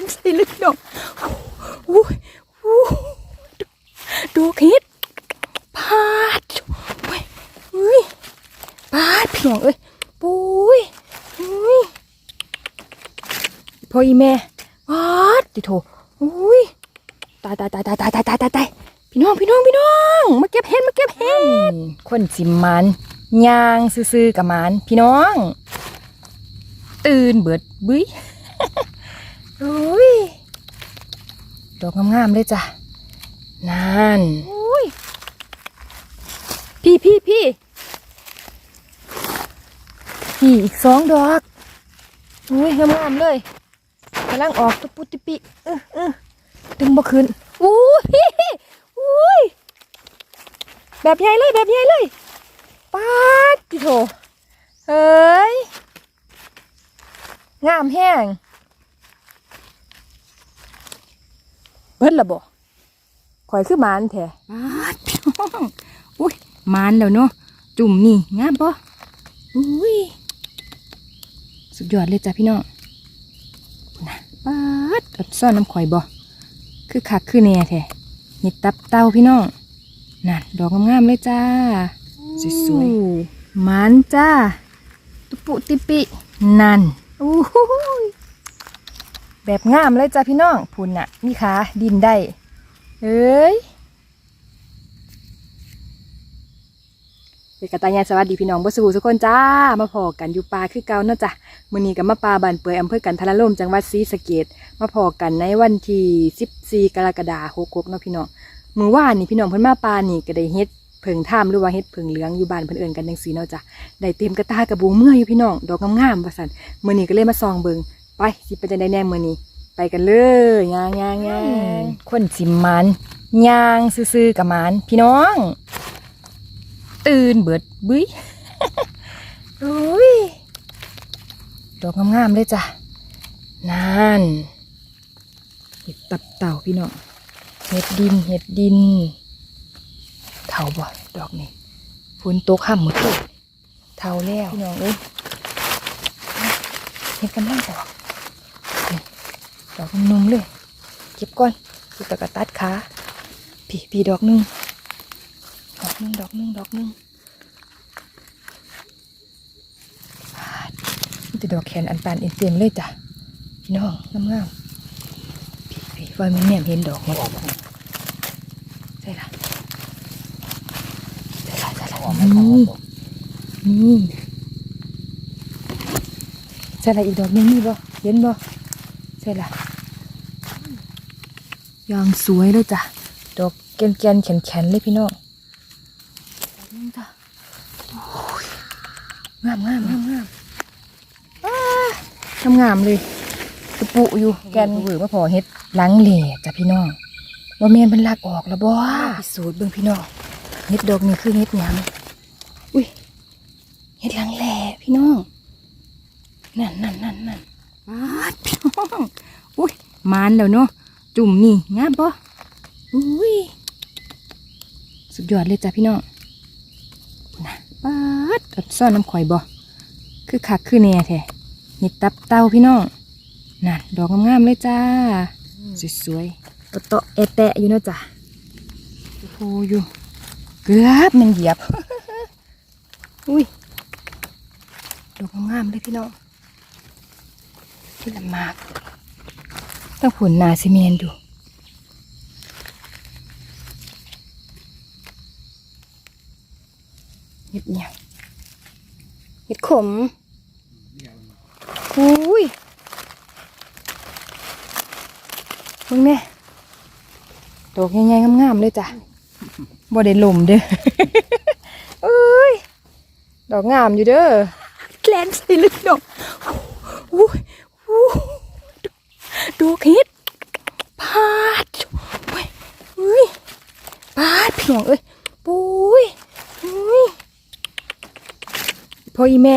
นใส่ลยพี่น้องอุ้ยอุ้ดอกเห็ดพาดอุ้ยอุ้ยพาดพี่น้องเอ้ยปุ้ยอุ้ยพ่ออีแม่พาดติโถอุ้ยตายตายตายตายตายตายตายตายตายพี่น้องพี่น้องพี่น้องมาเก็บเห็ดมาเก็บเห็ดคนสิมมันยางซื่อๆกับมันพี่น้อง ตื่นเบิดบุ้ย โอ้ยดอกงามๆเลยจ้ะนั่นอุ้ยพี่พี่พี่พี่อีกสองดอกอุ้ยงามๆเลยกำลังออกตุปุติปิเออเออดึงบ่ขึ้นอุ้ยอุ้ยแบบใหญ่เลยแบบใหญ่เลยป๊าดพี่โถเฮ้ยงามแห้ง เบิดละบ่ข่อยคือหมานแท้บาดพี่น้องอุ้ยหมานแล้วเนาะจุ่มนี่งามบ่อุ้ยสุดยอดเลยจ้ะพี่น้องพูดนะบาดอัดซ่อนน้ำข่อยบ่คือคักคือแน่แท้เห็ดตับเต้าพี่น้องนั่นดอกงามๆเลยจ้าสวยๆหมานจ้า ตุปุติปิ นั่นอู้หูย แบบงามเลยจ้าพี่น้องพุ่นน่ะ มีขาดินได้ เอ้ยเป็นกระตายายสวัสดีพี่น้องบ่สู่ทุกคนจ้า มาพอกันอยู่ป่าคือเก่าเนาะจ้ะมื้อนี้ก็มาป่าบ้านเปื่อยอำเภอกันทรลมจังหวัดศรีสะเกษมาพอกันในวันที่14กรกฎาคม66เนาะพี่น้องมื้อวานนี่พี่น้องเพิ่นมาป่านี่ก็ได้เฮ็ดเพิงท่ามหรือว่าเฮ็ดเพิงเหลืองอยู่บ้านเพิ่นเอิ้นกันจังซี่เนาะจ้ะได้เต็มกระตากระบูเมื่ออยู่พี่น้องดอกงามๆว่าสันมื่อนี้ก็เลยมาซองเบิง ไปสิไปจะได้แน่มื่อนี้ ไปกันเลยย่างย่างย่างคนสิมมันย่างซื่อๆกับมันพี่น้อง ตื่นเบิดบุ้ยโอ้ยดอกงามๆเลยจ้ะนั่นเห็ดตับเต่าพี่น้องเห็ดดินเห็ดดินเท่าบ่ดอกนี้ฝนตกห้ามหมือตกเท่าแล้วพี่น้องเอ้ยเห็นกำลังออก ดอกนุ่มๆเลย เก็บก่อนสิตะกตัดขาพี่พี่ดอกหนึงดอกหนึงดอกหนึงดอกหนึงอ่านี่แต่ดอกแขนอันปานเอ็นเตียมเลยจ้ะพี่น้องงามๆพี่พี่ว่ามันเนี่ยเห็นดอกหมใช่ละใช่ละใช่ละนี่นี่ใส่ละอีกดอกนึงนี่บ่เห็นบ่ ใส่ละยางสวยเลยจ้ะ ดอกแกนแกนๆแข็งแข็งๆเลยพี่น้องดอกหนึงจ้ะโอ้ยงามงามงามงามอ้างามงามเลยตะปุอยู่แกนหวือมาพอเฮ็ดหลังเหล่จ้ะพี่น้องว่าเมนเป็นลากออกแล้วบ่พิสูจน์เบิ่งพี่น้องเฮ็ดดอกนี้คือเฮ็ดหยังอุ้ยเห็ดหลังแหล่พี่น้องนั่นนั่นนั่นนั่นปาด พี่น้องอุ้ยมานแล้วเนาะจุ่มนี่งามปะอุ้ยสุดยอดเลยจ้ะพี่น้องนะปาดอัดซ่อนน้ำข่อยบ่คือคักคือแน่แท้เห็ดตับเต้าพี่น้องนั่นดอกงามๆเลยจ้าสวยๆโตะเอแตะอยู่เนาะจ้ะโอ้โหอยู่เกือบมันเหยียบอุ้ยดอกงามๆเลยพี่น้อง ที่ละมากต้องผลนาซีเมนดูเห็ดเนี่ยงเห็ดขมอุ้ยมึงแม่ดอกใหญ่ๆงามๆเลยจ้ะบ่ได้ลมเด้อเอ้ย ดอกงามอยู่เด้อแลนใส่เลยดอกอู้อู้ ดอกเห็ดพาดโอ้ยอุ้ยพาดพี่น้องเอ้ยปุ้ยอุ้ยพ่ออีแม่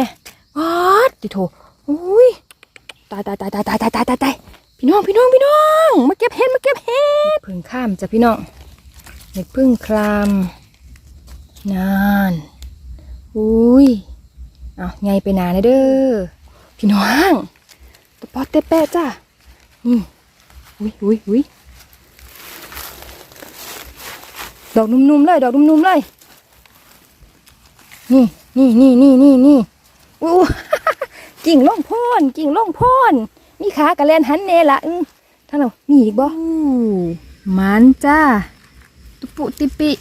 พาดติโถอุ้ยตายตายตายตายตายตายตายตายตายพี่น้องพี่น้องพี่น้องมาเก็บเห็ดมาเก็บเห็ดพึ่งข้ามจ้ะพี่น้องเห็ดพึ่งคลามนานอุ้ยเอาไงไปนานเลยเด้อพี่น้องตะปอเตะแปะจ้านี่อุ้ยอุ้ยอุ้ยดอกนุ่มๆเลย ดอกนุ่มๆเลย นี่นี่นี่นี่นี่นี่อู้กิ่งล่องพอนกิ่งล่องพอนมีขากระแลนหันเนละอือท่านเรามีอีกบ่มันจ้า ตุปุติปิ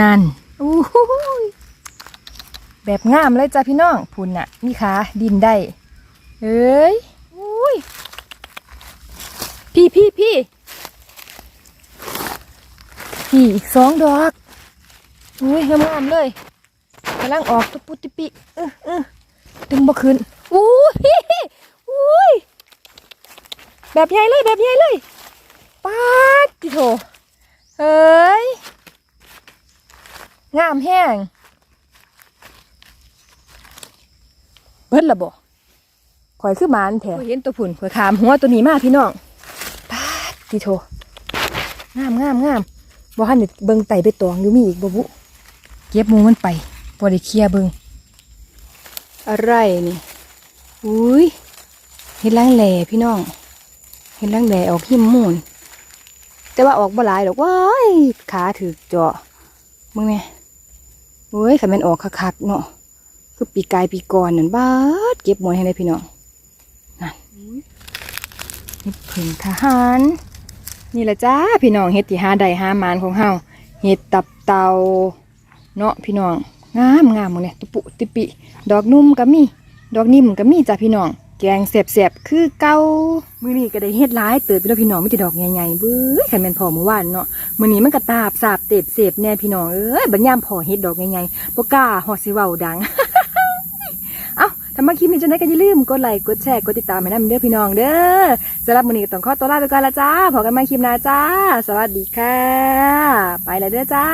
นั่นอู้หูยแบบงามเลยจ้าพี่น้องพุ่นน่ะ มีขาดินได้ เอ้ยอุ้ย พี่พี่พี่พี่อีกสองดอกอุ้ยงามๆเลยกำลังออกตุปุติปิเออเออดึงบ่ขึ้นอุ้ยอุ้ยแบบใหญ่เลยแบบใหญ่เลยป๊าดพี่โถเฮ้ยงามแห้งเบิ้ลละบ่ข่อยคือหมานแถวเห็นตัวผุ่นข่อยขามหัวตัวนี้มากพี่น้อง ป๊าดพี่โถงามงามงามบ่ทันได้เบิ่งไตไปตองอยู่มีอีกบ่บุเก็บหมูมันไปบ่ได้เคลียร์เบิ่งอะไรนี่อุ้ยเห็ดล่างแหล่พี่น้องเห็ดล่างแหล่ออกหิมมูนแต่ว่าออกบ่หลายดอกว้ายขาถือเจาะมึงไงโอ้ยขันแมันออกคักๆเนาะคือปีกายปีก่อนนั่นบาดเก็บหมดให้ได้พี่น้องนั่นเห็ดผึ่งทหาร นี่แหละจ้าพี่น้องเห็ดที่หาใดหามานของเฮาเห็ดตับเตาเนาะพี่น้องงามงามหมดเนี่ยตุปุติปิ ดอกนุ่มก็มี ดอกนิ่มก็มีจ้ะพี่น้อง แกงแสบๆคือเก่ามื้อนี้ก็ได้เฮ็ดหลายเติบไปแล้วพี่น้องมีแต่ดอกใหญ่ๆเบ้ยคันแม่นพอเมื่อวานเนาะมื้อนี้มันก็ตาบสาบเต็บเสบแน่พี่น้องเอ้ยบัดยามพอเฮ็ดดอกใหญ่ๆบ่กล้าฮอดสิเว้าดัง มาคลิปนี้จะได้ก็อย่าลืมกดไลค์กดแชร์กดติดตามให้นะเด้อพี่น้องเด้อสำหรับมื้อนี้ต้องขอตัวลาไปก่อนละจ้าพบกันใหม่คลิปหน้าจ้า สวัสดีค่ะ ไปแล้วเด้อจ้า